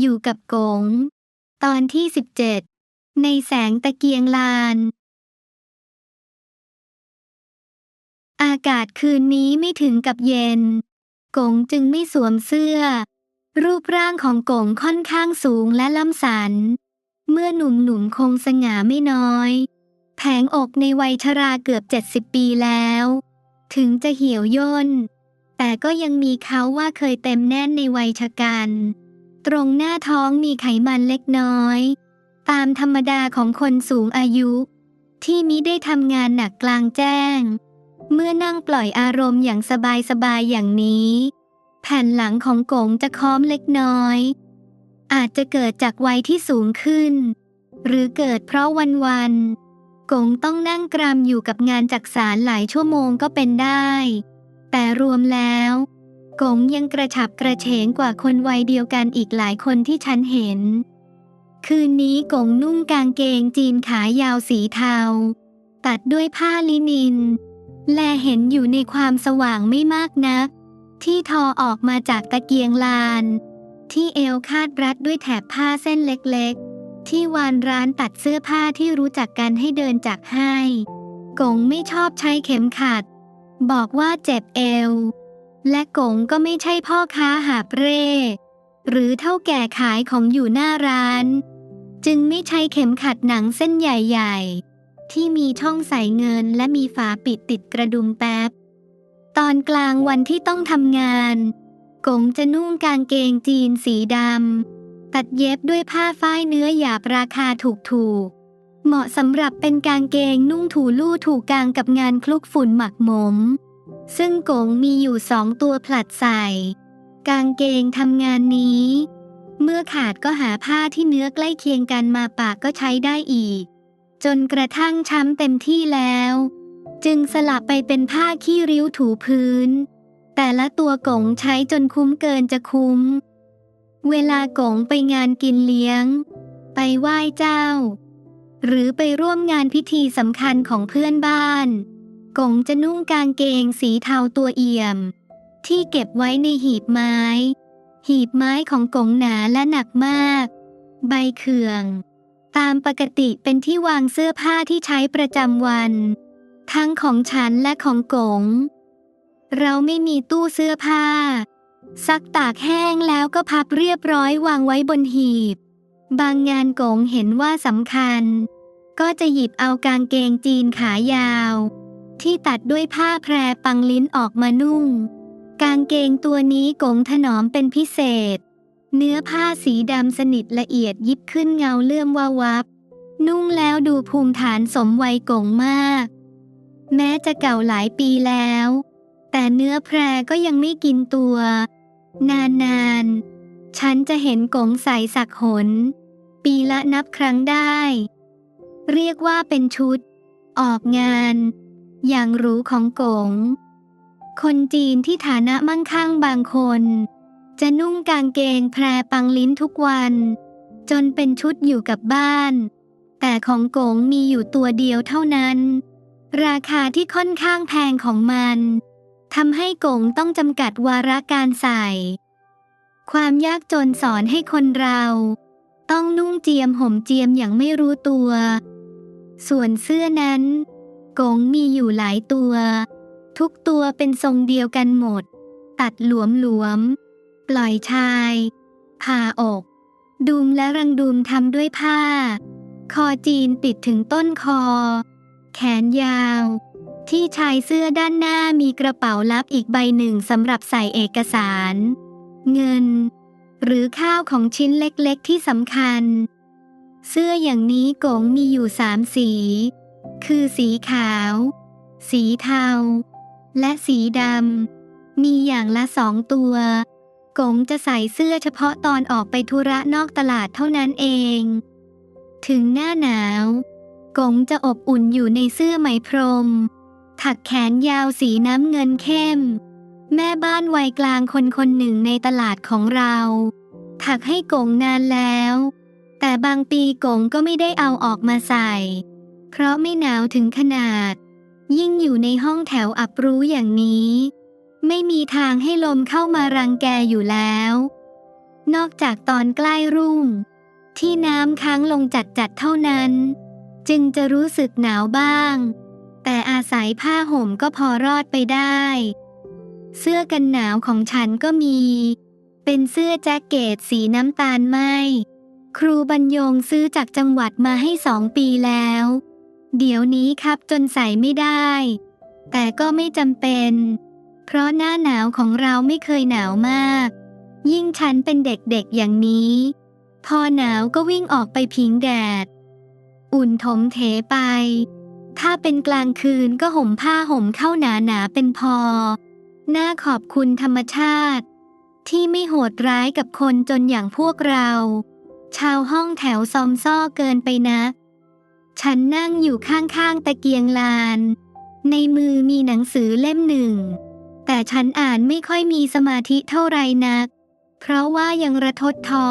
อยู่กับกง ตอนที่ 17 ในแสงตะเกียงลาน อากาศคืนนี้ไม่ถึงกับเย็น กงจึงไม่สวมเสื้อ รูปร่างของกงค่อนข้างสูงและล่ำสัน เมื่อหนุ่มๆคงสง่าไม่น้อย แผงอกในวัยชราเกือบ 70 ปีแล้ว ถึงจะเหี่ยวย่น แต่ก็ยังมีเขาว่าเคยเต็มแน่นในวัยชะกัน ตรงหน้าท้องมีไขมันเล็กน้อย ตามธรรมดาของคนสูงอายุ ที่มิได้ทำงานหนักกลางแจ้ง เมื่อนั่งปล่อยอารมณ์อย่างสบายๆอย่างนี้ แผ่นหลังของกงจะค้อมเล็กน้อย อาจจะเกิดจากวัยที่สูงขึ้น หรือเกิดเพราะวันๆกงต้องนั่งกรำอยู่กับงานจักสารหลายชั่วโมงก็เป็นได้ แต่รวมแล้ว กงยังกระฉับกระเฉงกว่าคนวัยเดียวกันอีกหลายคนที่ฉันเห็น คืนนี้กงนุ่งกางเกงจีนขายาวสีเทา ตัดด้วยผ้าลินิน แลเห็นอยู่ในความสว่างไม่มากนัก ที่ทอออกมาจากตะเกียงลาน ที่เอวคาดรัดด้วยแถบผ้าเส้นเล็กๆ ที่วานร้านตัดเสื้อผ้าที่รู้จักกันให้เดินจากให้กงไม่ชอบใช้เข็มขัด บอกว่าเจ็บเอว และกงก็ไม่ใช่พ่อค้าหาบเร่ หรือเท่าแก่ขายของอยู่หน้าร้าน จึงไม่ใช้เข็มขัดหนังเส้นใหญ่ๆ ที่มีช่องใส่เงินและมีฝาปิดติดกระดุมแป๊บ ตอนกลางวันที่ต้องทำงาน กงจะนุ่งกางเกงจีนสีดำตัดเย็บด้วยผ้าฝ้ายเนื้อหยาบราคาถูกๆ เหมาะสำหรับเป็นกางเกงนุ่งถูลู่ถูกกางกับงานคลุกฝุ่นหมักหมม ซึ่งกงมีอยู่สองตัวผลัดใส่ กางเกงทำงานนี้ เมื่อขาดก็หาผ้าที่เนื้อใกล้เคียงกันมาปากก็ใช้ได้อีก จนกระทั่งช้ำเต็มที่แล้ว จึงสลับไปเป็นผ้าขี้ริ้วถูพื้น แต่ละตัวกงใช้จนคุ้มเกินจะคุ้ม เวลากงไปงานกินเลี้ยง ไปไหว้เจ้า หรือไปร่วมงานพิธีสำคัญของเพื่อนบ้าน กงจะนุ่งกางเกงสีเทาตัวเอี่ยม ที่เก็บไว้ในหีบไม้ หีบไม้ของกงหนาและหนักมาก ใบเขื่อง ตามปกติเป็นที่วางเสื้อผ้าที่ใช้ประจำวัน ทั้งของฉันและของกง เราไม่มีตู้เสื้อผ้า ซักตากแห้งแล้วก็พับเรียบร้อยวางไว้บนหีบ บางงานกงเห็นว่าสำคัญก็จะหยิบเอากางเกงจีนขายาว ที่ตัดด้วยผ้าแพรปังลิ้นออกมานุ่ง กางเกงตัวนี้กงถนอมเป็นพิเศษ เนื้อผ้าสีดำสนิทละเอียดยิบขึ้นเงาเลื่อมวาวับ นุ่งแล้วดูภูมิฐานสมวัยกงมาก แม้จะเก่าหลายปีแล้ว แต่เนื้อแพรก็ยังไม่กินตัว นานๆ ฉันจะเห็นกงใส่สักหน ปีละนับครั้งได้ เรียกว่าเป็นชุด ออกงาน อย่างหรูของกง คนจีนที่ฐานะมั่งคั่งบางคน จะนุ่งกางเกงแพรปังลิ้นทุกวัน จนเป็นชุดอยู่กับบ้าน แต่ของกงมีอยู่ตัวเดียวเท่านั้น ราคาที่ค่อนข้างแพงของมันทำให้กงต้องจำกัดวาระการใส่ ความยากจนสอนให้คนเรา ต้องนุ่งเจียมห่มเจียมอย่างไม่รู้ตัว ส่วนเสื้อนั้น กงมีอยู่หลายตัว ทุกตัวเป็นทรงเดียวกันหมด ตัดหลวมหลวมๆปล่อยชายผ่าอก ดุมและรังดุมทำด้วยผ้า คอจีนปิดถึงต้นคอ แขนยาว ที่ชายเสื้อด้านหน้ามีกระเป๋าลับอีกใบหนึ่งสำหรับใส่เอกสาร เงิน หรือข้าวของชิ้นเล็กๆที่สำคัญ เสื้ออย่างนี้กงมีอยู่สามสี คือสีขาว สีเทา และสีดำ มีอย่างละสองตัวกงจะใส่เสื้อเฉพาะตอนออกไปธุระนอกตลาดเท่านั้นเอง ถึงหน้าหนาวกงจะอบอุ่นอยู่ในเสื้อไหมพรม ถักแขนยาวสีน้ำเงินเข้ม แม่บ้านวัยกลางคนคนหนึ่งในตลาดของเรา ถักให้กงนานแล้ว แต่บางปีกงก็ไม่ได้เอาออกมาใส่ เพราะไม่หนาวถึงขนาด ยิ่งอยู่ในห้องแถวอับรู้อย่างนี้ ไม่มีทางให้ลมเข้ามารังแกอยู่แล้ว นอกจากตอนใกล้รุ่ง ที่น้ำค้างลงจัดๆเท่านั้น จึงจะรู้สึกหนาวบ้าง แต่อาศัยผ้าห่มก็พอรอดไปได้ เสื้อกันหนาวของฉันก็มี เป็นเสื้อแจ็คเก็ตสีน้ำตาลไหมครูบรรยงซื้อจากจังหวัดมาให้สองปีแล้ว เดี๋ยวนี้ครับจนใส่ไม่ได้ แต่ก็ไม่จำเป็น เพราะหน้าหนาวของเราไม่เคยหนาวมาก ยิ่งฉันเป็นเด็กๆอย่างนี้ พอหนาวก็วิ่งออกไปพิงแดด อุ่นถมเถไป ถ้าเป็นกลางคืนก็ห่มผ้าห่มเข้าหนาหนาๆเป็นพอ น่าขอบคุณธรรมชาติ ที่ไม่โหดร้ายกับคนจนอย่างพวกเรา ชาวห้องแถวซอมซ่อเกินไปนะ ฉันนั่งอยู่ข้างๆตะเกียงลาน ในมือมีหนังสือเล่มหนึ่ง แต่ฉันอ่านไม่ค่อยมีสมาธิเท่าไรนัก เพราะว่ายังระทดท้อ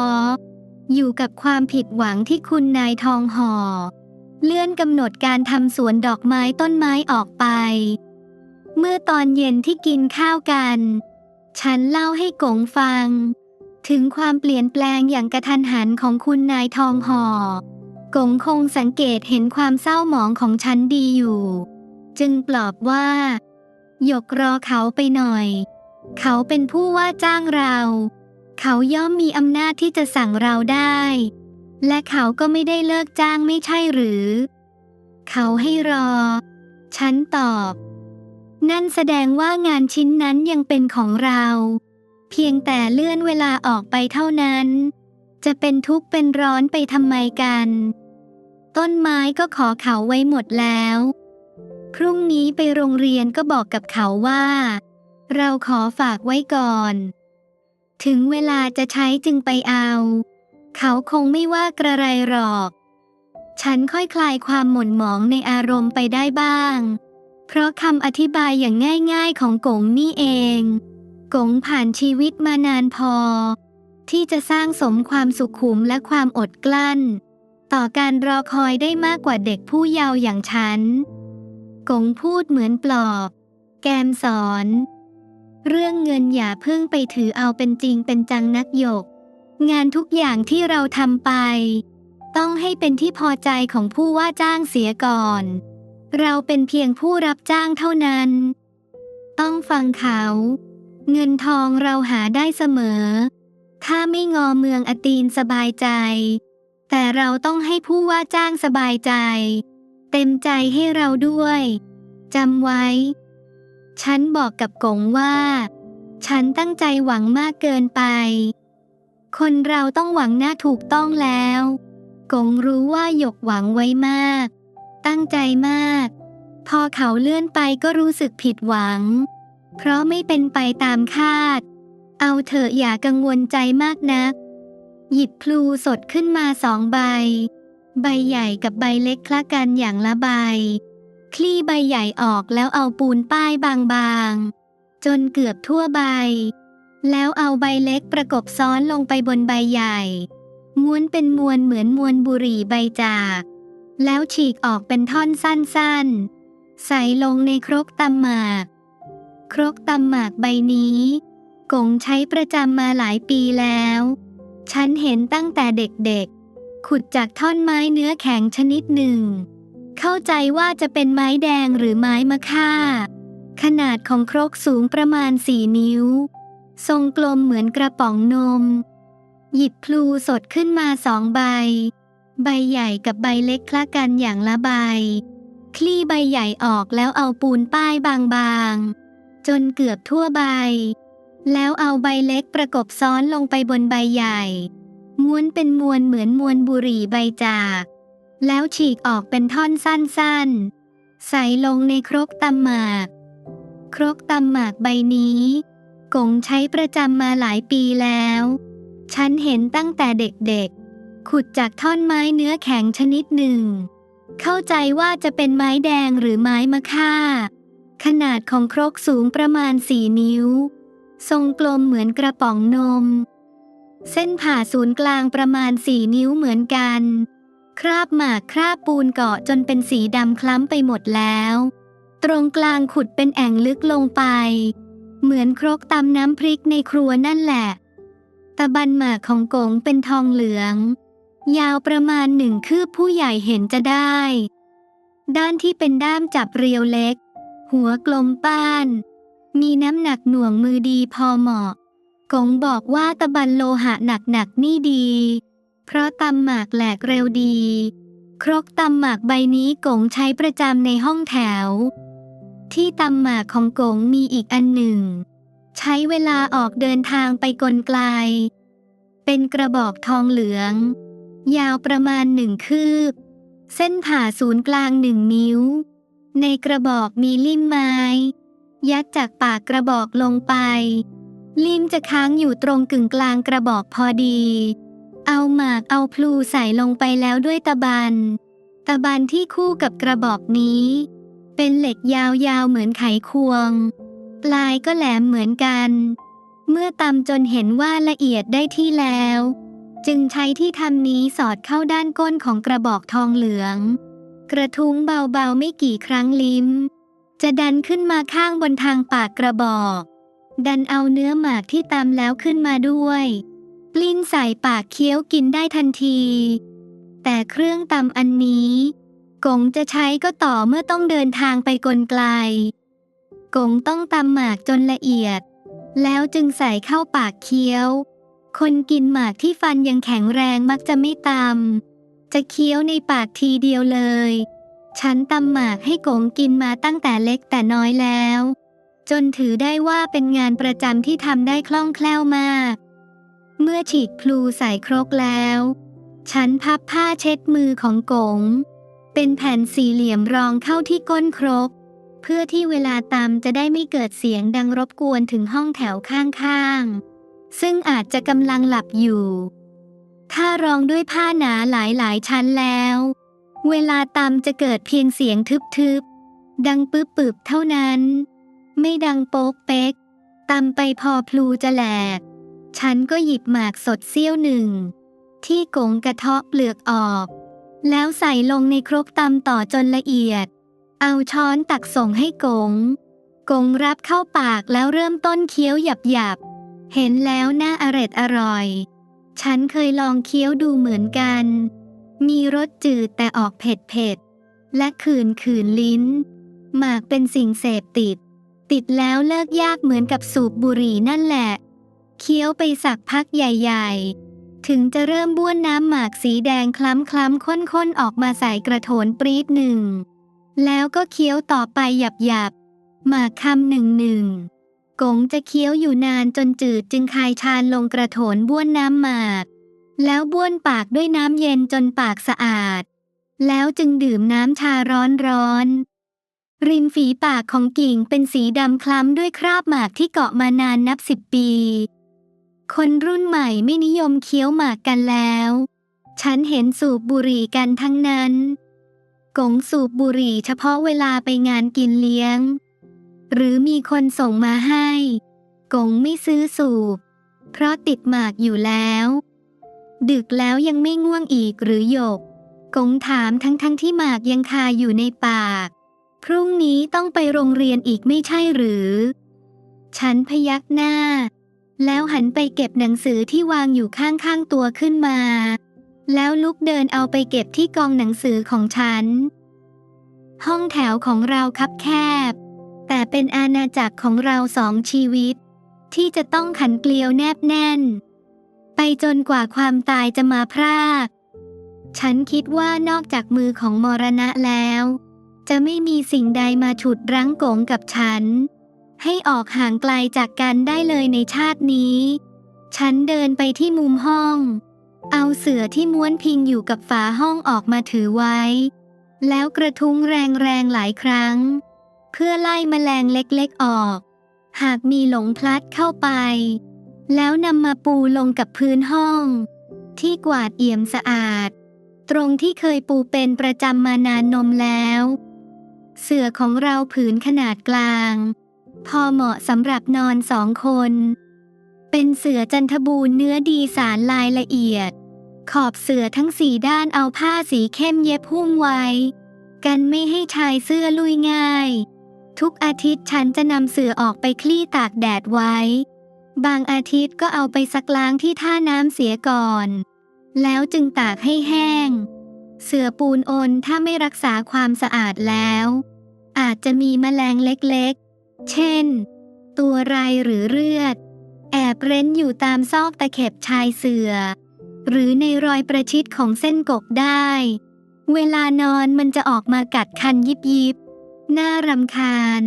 อยู่กับความผิดหวังที่คุณนายทองห่อ เลื่อนกำหนดการทำสวนดอกไม้ต้นไม้ออกไป เมื่อตอนเย็นที่กินข้าวกัน ฉันเล่าให้กงฟัง ถึงความเปลี่ยนแปลงอย่างกระทันหันของคุณนายทองห่อ กงคงสังเกตเห็นความเศร้าหมองของฉันดีอยู่ จึงปลอบว่า หยกรอเขาไปหน่อย เขาเป็นผู้ว่าจ้างเรา เขาย่อมมีอำนาจที่จะสั่งเราได้ และเขาก็ไม่ได้เลิกจ้างไม่ใช่หรือ เขาให้รอ ฉันตอบ นั่นแสดงว่างานชิ้นนั้นยังเป็นของเรา เพียงแต่เลื่อนเวลาออกไปเท่านั้น จะเป็นทุกข์เป็นร้อนไปทำไมกัน ต้นไม้ก็ขอเขาไว้หมดแล้ว พรุ่งนี้ไปโรงเรียนก็บอกกับเขาว่า เราขอฝากไว้ก่อน ถึงเวลาจะใช้จึงไปเอา เขาคงไม่ว่ากระไรหรอก ฉันค่อยคลายความหม่นหมองในอารมณ์ไปได้บ้าง เพราะคำอธิบายอย่างง่ายๆของกงนี่เอง กงผ่านชีวิตมานานพอ ที่จะสร้างสมความสุขุมและความอดกลั้น ต่อการรอคอยได้มากกว่าเด็กผู้เยาว์อย่างฉัน กงพูดเหมือนปลอบ แกมสอน เรื่องเงินอย่าเพิ่งไปถือเอาเป็นจริงเป็นจังนักหยก งานทุกอย่างที่เราทำไป ต้องให้เป็นที่พอใจของผู้ว่าจ้างเสียก่อน เราเป็นเพียงผู้รับจ้างเท่านั้น ต้องฟังเขา เงินทองเราหาได้เสมอ ถ้าไม่งอเมืองอตีนสบายใจ แต่เราต้องให้ผู้ว่าจ้างสบายใจ เต็มใจให้เราด้วยจำไว้ ฉันบอกกับกงว่า ฉันตั้งใจหวังมากเกินไป คนเราต้องหวังหน้าถูกต้องแล้วกงรู้ว่าหยกหวังไว้มาก ตั้งใจมาก พอเขาเลื่อนไปก็รู้สึกผิดหวัง เพราะไม่เป็นไปตามคาด เอาเถอะอย่ากังวลใจมากนัก หยิบพลูสดขึ้นมาสองใบ ใบใหญ่กับใบเล็กคละกันอย่างละใบ คลี่ใบใหญ่ออกแล้วเอาปูนป้ายบางๆ จนเกือบทั่วใบ แล้วเอาใบเล็กประกบซ้อนลงไปบนใบใหญ่ ม้วนเป็นมวลเหมือนมวลบุหรี่ใบจาก แล้วฉีกออกเป็นท่อนสั้นๆ ใส่ลงในครกตำหมาก ครกตำหมากใบนี้ กงใช้ประจำมาหลายปีแล้ว ฉันเห็นตั้งแต่เด็กๆ ขุดจากท่อนไม้เนื้อแข็งชนิดหนึ่ง เข้าใจว่าจะเป็นไม้แดงหรือไม้มะค่า ขนาดของครกสูงประมาณสี่นิ้ว ทรงกลมเหมือนกระป๋องนม หยิบพลูสดขึ้นมาสองใบ ใบใหญ่กับใบเล็กคละกันอย่างละใบ คลี่ใบใหญ่ออกแล้วเอาปูนป้ายบางๆ จนเกือบทั่วใบ แล้วเอาใบเล็กประกบซ้อนลงไปบนใบใหญ่ ม้วนเป็นมวลเหมือนมวลบุหรี่ใบจาก แล้วฉีกออกเป็นท่อนสั้นๆ ใส่ลงในครกตำหมาก ครกตำหมากใบนี้กงใช้ประจำมาหลายปีแล้ว ฉันเห็นตั้งแต่เด็กๆ ขุดจากท่อนไม้เนื้อแข็งชนิดหนึ่ง เข้าใจว่าจะเป็นไม้แดงหรือไม้มะค่า ขนาดของครกสูงประมาณสี่นิ้ว ทรงกลมเหมือนกระป๋องนม เส้นผ่าศูนย์กลางประมาณสี่นิ้วเหมือนกัน คราบหมากคราบปูนเกาะจนเป็นสีดำคล้ำไปหมดแล้ว ตรงกลางขุดเป็นแอ่งลึกลงไป เหมือนครกตำน้ำพริกในครัวนั่นแหละ ตะบันหมากของกงเป็นทองเหลือง ยาวประมาณหนึ่งคืบผู้ใหญ่เห็นจะได้ ด้านที่เป็นด้ามจับเรียวเล็ก หัวกลมป้าน มีน้ำหนักหน่วงมือดีพอเหมาะกงบอกว่าตะบันโลหะหนักๆนี่ดี เพราะตำหมากแหลกเร็วดี ครกตำหมากใบนี้กงใช้ประจำในห้องแถว ที่ตำหมากของกงมีอีกอันหนึ่ง ใช้เวลาออกเดินทางไปกลไกล เป็นกระบอกทองเหลือง ยาวประมาณหนึ่งคืบ เส้นผ่าศูนย์กลางหนึ่งนิ้ว ในกระบอกมีลิ่มไม้ ยัดจากปากกระบอกลงไป ลิ่มจะค้างอยู่ตรงกึ่งกลางกระบอกพอดี เอาหมากเอาพลูใส่ลงไปแล้วด้วยตะบัน ตะบันที่คู่กับกระบอกนี้ เป็นเหล็กยาวๆเหมือนไขควง ปลายก็แหลมเหมือนกัน เมื่อตำจนเห็นว่าละเอียดได้ที่แล้ว จึงใช้ที่ทำนี้สอดเข้าด้านก้นของกระบอกทองเหลือง กระทุ้งเบาๆไม่กี่ครั้งลิ้ม จะดันขึ้นมาข้างบนทางปากกระบอก ดันเอาเนื้อหมากที่ตำแล้วขึ้นมาด้วยปลิ้นใส่ปากเคี้ยวกินได้ทันที แต่เครื่องตำอันนี้กงจะใช้ก็ต่อเมื่อต้องเดินทางไปกลไกลกงต้องตำหมากจนละเอียด แล้วจึงใส่เข้าปากเคี้ยว คนกินหมากที่ฟันยังแข็งแรงมักจะไม่ตำจะเคี้ยวในปากทีเดียวเลย ฉันตำหมากให้กงกินมาตั้งแต่เล็กแต่น้อยแล้ว จนถือได้ว่าเป็นงานประจำที่ทำได้คล่องแคล่วมาก เมื่อฉีกพลูใส่ครกแล้ว ฉันพับผ้าเช็ดมือของกง เป็นแผ่นสี่เหลี่ยมรองเข้าที่ก้นครก เพื่อที่เวลาตำจะได้ไม่เกิดเสียงดังรบกวนถึงห้องแถวข้างๆ ซึ่งอาจจะกำลังหลับอยู่ ถ้ารองด้วยผ้าหนาหลายๆ ชั้นแล้ว เวลาตำจะเกิดเพียงเสียงทึบๆ ดังปึ๊บปึบเท่านั้น ไม่ดังโป๊กเป๊กตำไปพอพลูจะแหลก ฉันก็หยิบหมากสดเสี้ยวหนึ่ง ที่กงกระเทาะเปลือกออก แล้วใส่ลงในครกตำต่อจนละเอียด เอาช้อนตักส่งให้กง กงรับเข้าปากแล้วเริ่มต้นเคี้ยวหยับๆเห็นแล้วน่าอร็ดอร่อย ฉันเคยลองเคี้ยวดูเหมือนกัน มีรสจืดแต่ออกเผ็ดเผ็ดๆและขืนขืนลิ้น หมากเป็นสิ่งเสพติด ติดแล้วเลิกยากเหมือนกับสูบบุหรี่นั่นแหละ เคี้ยวไปสักพักใหญ่ ๆ ถึงจะเริ่มบ้วนน้ำหมากสีแดงคล้ำคล้ำข้นๆ ออกมาใส่กระโถนปรีดหนึ่ง แล้วก็เคี้ยวต่อไปหยับหยับหมากคำหนึ่งหนึ่งกงจะเคี้ยวอยู่นานจนจืดจึงคายชานลงกระโถนบ้วนน้ำหมาก แล้วบ้วนปากด้วยน้ำเย็นจนปากสะอาด แล้วจึงดื่มน้ำชาร้อนร้อนริมฝีปากของกิ่งเป็นสีดำคล้ำด้วยคราบหมากที่เกาะมานานนับสิบปี คนรุ่นใหม่ไม่นิยมเคี้ยวหมากกันแล้ว ฉันเห็นสูบบุหรี่กันทั้งนั้น กงสูบบุหรี่เฉพาะเวลาไปงานกินเลี้ยง หรือมีคนส่งมาให้ กงไม่ซื้อสูบ เพราะติดหมากอยู่แล้ว ดึกแล้วยังไม่ง่วงอีกหรือหยก กงถามทั้งทั้งๆที่หมากยังคาอยู่ในปาก พรุ่งนี้ต้องไปโรงเรียนอีกไม่ใช่หรือ ฉันพยักหน้า แล้วหันไปเก็บหนังสือที่วางอยู่ข้างๆตัวขึ้นมา แล้วลุกเดินเอาไปเก็บที่กองหนังสือของฉัน ห้องแถวของเราคับแคบ แต่เป็นอาณาจักรของเราสองชีวิต ที่จะต้องขันเกลียวแนบแน่น ไปจนกว่าความตายจะมาพราก ฉันคิดว่านอกจากมือของมรณะแล้ว จะไม่มีสิ่งใดมาฉุดรั้งโกงกับฉัน ให้ออกห่างไกลจากกันได้เลยในชาตินี้ ฉันเดินไปที่มุมห้อง เอาเสือที่ม้วนพิงอยู่กับฝาห้องออกมาถือไว้ แล้วกระทุ้งแรงๆหลายครั้ง เพื่อไล่แมลงเล็กๆออก หากมีหลงพลัดเข้าไป แล้วนำมาปูลงกับพื้นห้อง ที่กวาดเอี่ยมสะอาด ตรงที่เคยปูเป็นประจำมานานนมแล้ว เสื่อของเราผืนขนาดกลาง พอเหมาะสำหรับนอนสองคน เป็นเสือจันทบูรณ์เนื้อดีสารลายละเอียด ขอบเสือทั้งสี่ด้านเอาผ้าสีเข้มเย็บหุ้มไว้ กันไม่ให้ชายเสื้อลุยง่าย ทุกอาทิตย์ฉันจะนำเสือออกไปคลี่ตากแดดไว้ บางอาทิตย์ก็เอาไปซักล้างที่ท่าน้ำเสียก่อน แล้วจึงตากให้แห้ง เสือปูนโอนถ้าไม่รักษาความสะอาดแล้ว อาจจะมีแมลงเล็กๆ เช่น ตัวไรหรือเลือด แอบเร้นอยู่ตามซอกตะเข็บชายเสือ หรือในรอยประชิดของเส้นกกได้ เวลานอนมันจะออกมากัดคันยิบยิบ น่ารำคาญ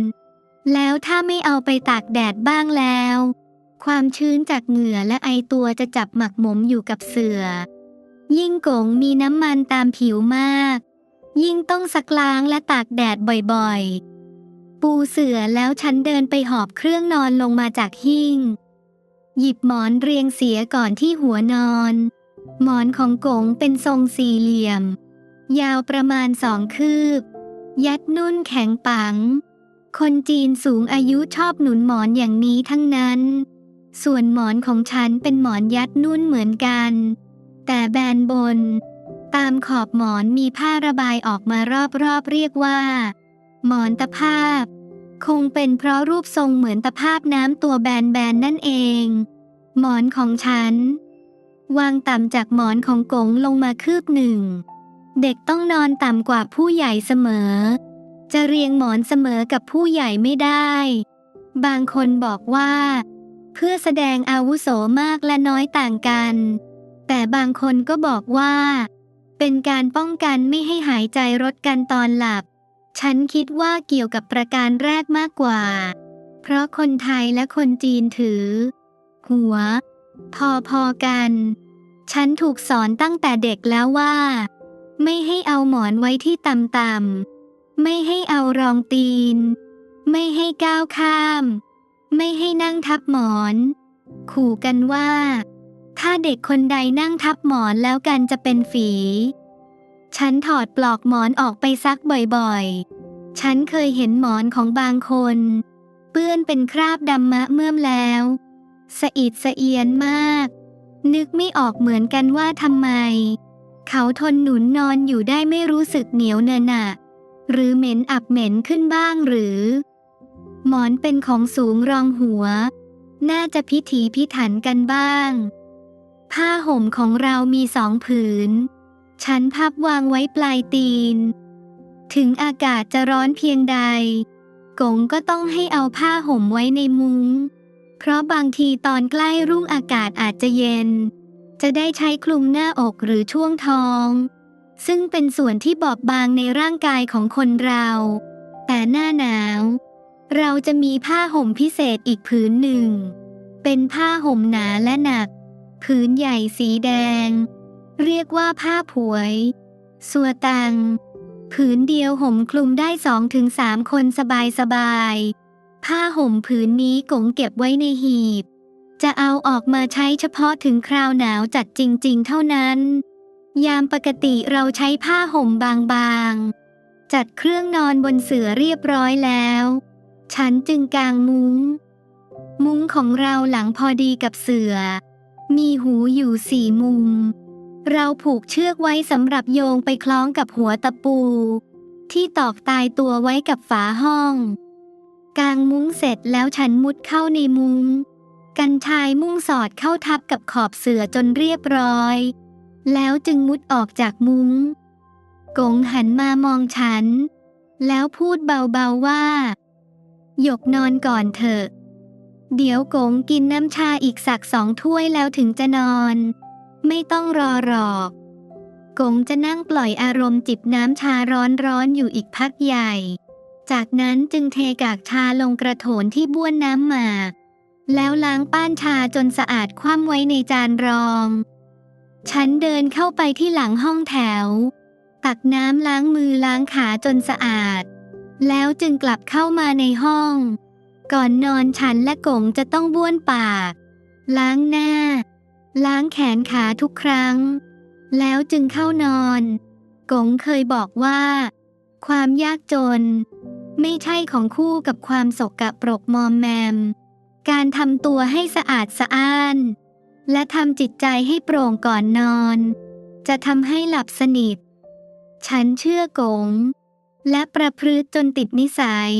แล้วถ้าไม่เอาไปตากแดดบ้างแล้ว ความชื้นจากเหงื่อและไอตัวจะจับหมักหมมอยู่กับเสือ ยิ่งกงมีน้ำมันตามผิวมาก ยิ่งต้องซักล้างและตากแดดบ่อยๆ ปูเสือแล้วฉันเดินไปหอบเครื่องนอนลงมาจากหิ้ง หยิบหมอนเรียงเสียก่อนที่หัวนอน หมอนของกงเป็นทรงสี่เหลี่ยม ยาวประมาณสองคืบ ยัดนุ่นแข็งปังคนจีนสูงอายุชอบหนุนหมอนอย่างนี้ทั้งนั้น ส่วนหมอนของฉันเป็นหมอนยัดนุ่นเหมือนกัน แต่แบนบน ตามขอบหมอนมีผ้าระบายออกมารอบๆเรียกว่า หมอนตะภาพ คงเป็นเพราะรูปทรงเหมือนตะภาพน้ำตัวแบนๆนั่นเอง หมอนของฉัน วางต่ำจากหมอนของกงลงมาคืบหนึ่ง เด็กต้องนอนต่ำกว่าผู้ใหญ่เสมอ จะเรียงหมอนเสมอกับผู้ใหญ่ไม่ได้ บางคนบอกว่า เพื่อแสดงอาวุโสมากและน้อยต่างกัน แต่บางคนก็บอกว่า เป็นการป้องกันไม่ให้หายใจรถกันตอนหลับ ฉันคิดว่าเกี่ยวกับประการแรกมากกว่า เพราะคนไทยและคนจีนถือ หัว พอพอกัน ฉันถูกสอนตั้งแต่เด็กแล้วว่า ไม่ให้เอาหมอนไว้ที่ต่ำๆไม่ให้เอารองตีน ไม่ให้ก้าวข้าม ไม่ให้นั่งทับหมอน ขู่กันว่า ถ้าเด็กคนใดนั่งทับหมอนแล้วกันจะเป็นฝี ฉันถอดปลอกหมอนออกไปซักบ่อยๆ ฉันเคยเห็นหมอนของบางคน เปื้อนเป็นคราบดำมะเมื่อมแล้วสะอิดสะเอียนมาก นึกไม่ออกเหมือนกันว่าทำไม เขาทนหนุนนอนอยู่ได้ไม่รู้สึกเหนียวเนอะหนะหรือเหม็นอับเหม็นขึ้นบ้างหรือ หมอนเป็นของสูงรองหัว น่าจะพิถีพิถันกันบ้าง ผ้าห่มของเรามีสองผืนฉันพับวางไว้ปลายตีน ถึงอากาศจะร้อนเพียงใด กงก็ต้องให้เอาผ้าห่มไว้ในมุง้ง เพราะบางทีตอนใกล้รุ่งอากาศอาจจะเย็น จะได้ใช้คลุมหน้าอกหรือช่วงท้อง ซึ่งเป็นส่วนที่บอบบางในร่างกายของคนเรา แต่หน้าหนาว เราจะมีผ้าห่มพิเศษอีกผืนหนึ่ง เป็นผ้าห่มหนาและหนัก ผืนใหญ่สีแดง เรียกว่าผ้าผวย สัวตัง ผืนเดียวห่มคลุมได้สองถึงสามคนสบายสบายผ้าห่มผืนนี้กงเก็บไว้ในหีบ จะเอาออกมาใช้เฉพาะถึงคราวหนาวจัดจริง ๆ เท่านั้น ยามปกติเราใช้ผ้าห่มบางๆ จัดเครื่องนอนบนเสื่อเรียบร้อยแล้ว ฉันจึงกางมุง้ง มุ้งของเราหลังพอดีกับเสือ มีหูอยู่สี่มุม เราผูกเชือกไว้สำหรับโยงไปคล้องกับหัวตะปู ที่ตอกตายตัวไว้กับฝาห้อง กางมุ้งเสร็จแล้วฉันมุดเข้าในมุง้ง กันชายมุ่งสอดเข้าทับกับขอบเสือจนเรียบร้อย แล้วจึงมุดออกจากมุง้งกงหันมามองฉัน แล้วพูดเบาๆว่า หยกนอนก่อนเถอะ เดี๋ยวกงกินน้ำชาอีกสักสองถ้วยแล้วถึงจะนอน ไม่ต้องรอหรอก กงจะนั่งปล่อยอารมณ์จิบน้ำชาร้อนๆอยู่อีกพักใหญ่ จากนั้นจึงเทกากชาลงกระโถนที่บ้วนน้ำหมาก แล้วล้างป้านชาจนสะอาดคว่ำไว้ในจานรอง ฉันเดินเข้าไปที่หลังห้องแถว ตักน้ำล้างมือล้างขาจนสะอาด แล้วจึงกลับเข้ามาในห้อง ก่อนนอนฉันและกงจะต้องบ้วนปาก ล้างหน้า ล้างแขนขาทุกครั้ง แล้วจึงเข้านอน กงเคยบอกว่า ความยากจน ไม่ใช่ของคู่กับความสกกะปรกมอมแมม การทำตัวให้สะอาดสะอ้าน และทำจิตใจให้โปร่งก่อนนอน จะทำให้หลับสนิท ฉันเชื่อกง และประพฤติจนติดนิสัย